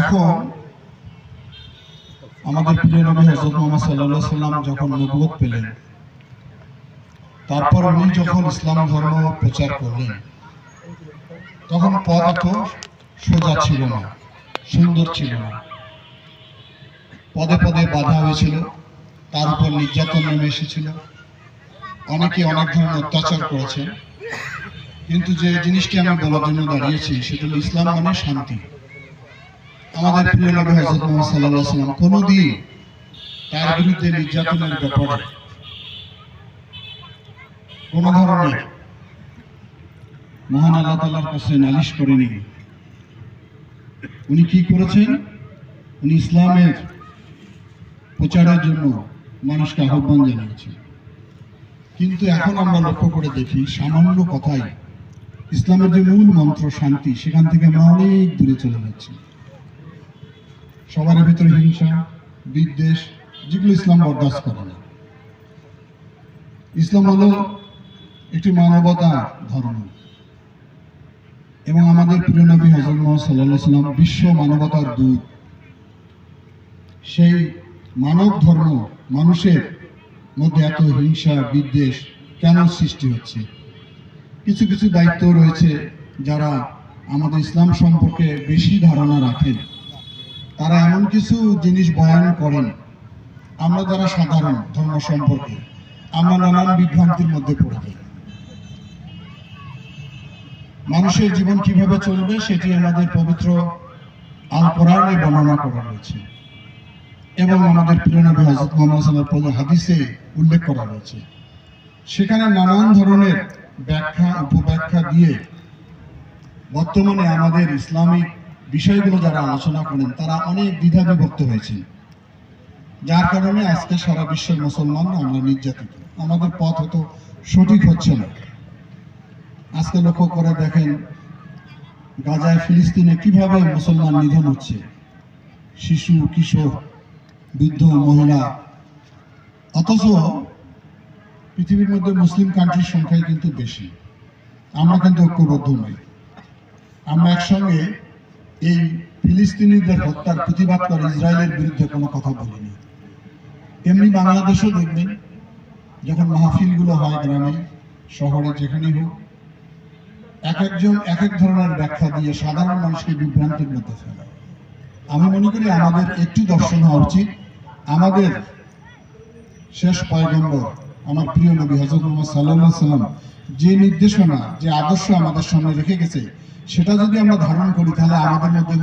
এখন আমাদের প্রিয় নবী হজরত মোহাম্মদ সাল্লাম যখন পেলেন, তারপর উনি যখন ইসলাম ধর্ম প্রচার করলেন, তখন পথ এত সোজা ছিল না, সুন্দর ছিল না। পদে পদে বাধা হয়েছিল, তার উপর নির্যাতন নেমে এসেছিল। অনেকে অনেক ধরনের অত্যাচার করেছেন, কিন্তু যে জিনিসটি আমি বলার জন্য দাঁড়িয়েছি, সেটা হলো ইসলাম মানে শান্তি। আমাদের প্রিয় নবী হজরত মোহাম্মদ সাল্লাহ সাল্লাম কোনোদিন তার বিরুদ্ধে নির্যাতনের ব্যাপারে কোনো ধরনের মহান আল্লাহ তাল্লার কাছে নালিশ করেনি। উনি কি করেছেন? উনি ইসলামের প্রচারের জন্য মানুষকে আহ্বান জানিয়েছেন। কিন্তু এখন আমরা লক্ষ্য করে দেখি সামান্য কথাই ইসলামের যে মূল মন্ত্র শান্তি সেখান থেকে আমরা অনেক দূরে চলে যাচ্ছি। সবার ভিতরে হিংসা, বিদ্বেষ, যেগুলো ইসলাম বরদাস্ত করে না। ইসলাম হলো একটি মানবতা ধর্ম। এবং আমাদের প্রিয় নবী হজরত মোহাম্মদ সাল্লাহ সাল্লাম বিশ্ব মানবতার দূত। সেই মানব ধর্ম মানুষের মধ্যে এত হিংসা, বিদ্বেষ কেন সৃষ্টি হচ্ছে? কিছু কিছু দায়িত্ব রয়েছে যারা আমাদের ইসলাম সম্পর্কে বেশি ধারণা রাখেন। তারা এমন কিছু জিনিস বয়ান করেন। আমরা যারা সাধারণ ধর্ম সম্পর্কে, আমরা নানান বিভ্রান্তির মধ্যে পড়ে যাই। মানুষের জীবন কীভাবে চলবে সেটি আমাদের পবিত্র আল কোরআনে বর্ণনা করা রয়েছে এবং আমাদের প্রিয় নবী হযরত মুহাম্মদ ওয়াসাল্লাম হাদিসে উল্লেখ করা রয়েছে সেখানে নানান ধরনের ব্যাখ্যা, উপব্যাখ্যা দিয়ে বর্তমানে আমাদের ইসলামিক বিষয়গুলো যারা আলোচনা করেন, তারা অনেক দ্বিধা বিভক্ত হয়েছেন। যার কারণে আজকে সারা বিশ্বের মুসলমান আমরা নির্যাতিত। আমাদের পথ হয়তো সঠিক হচ্ছে না। আজকে লক্ষ্য করে দেখেন, গাজায় ফিলিস্তিনে কীভাবে মুসলমান নিধন হচ্ছে। শিশু, কিশোর, বৃদ্ধ, মহিলা, অথচ পৃথিবীর মধ্যে মুসলিম কান্ট্রির সংখ্যাই কিন্তু বেশি। আমরা কিন্তু ঐক্যবদ্ধ নই। আমরা একসঙ্গে এই ফিলিস্তিনিদের হত্যার প্রতিবাদ করে ইসরায়েলের বিরুদ্ধে কোনো কথা বলিনি। এমনি বাংলাদেশও দেখবেন যখন মাহফিলগুলো হয় গ্রামে, শহরে যেখানেই হোক, এক একজন, এক এক ধরনের ব্যাখ্যা দিয়ে সাধারণ মানুষকে বিভ্রান্তির মধ্যে ফেলে। আমি মনে করি আমাদের একটু দর্শন হওয়া উচিত। আমাদের শেষ পয়গম্বর, আমার প্রিয় নবী হজরত মোহাম্মদ সাল্লাহ সাল্লাম যে নির্দেশনা, যে আদর্শ আমাদের সামনে রেখে গেছে সেটা যদি আমরা ধারণ করি তাহলে আমাদের মধ্যে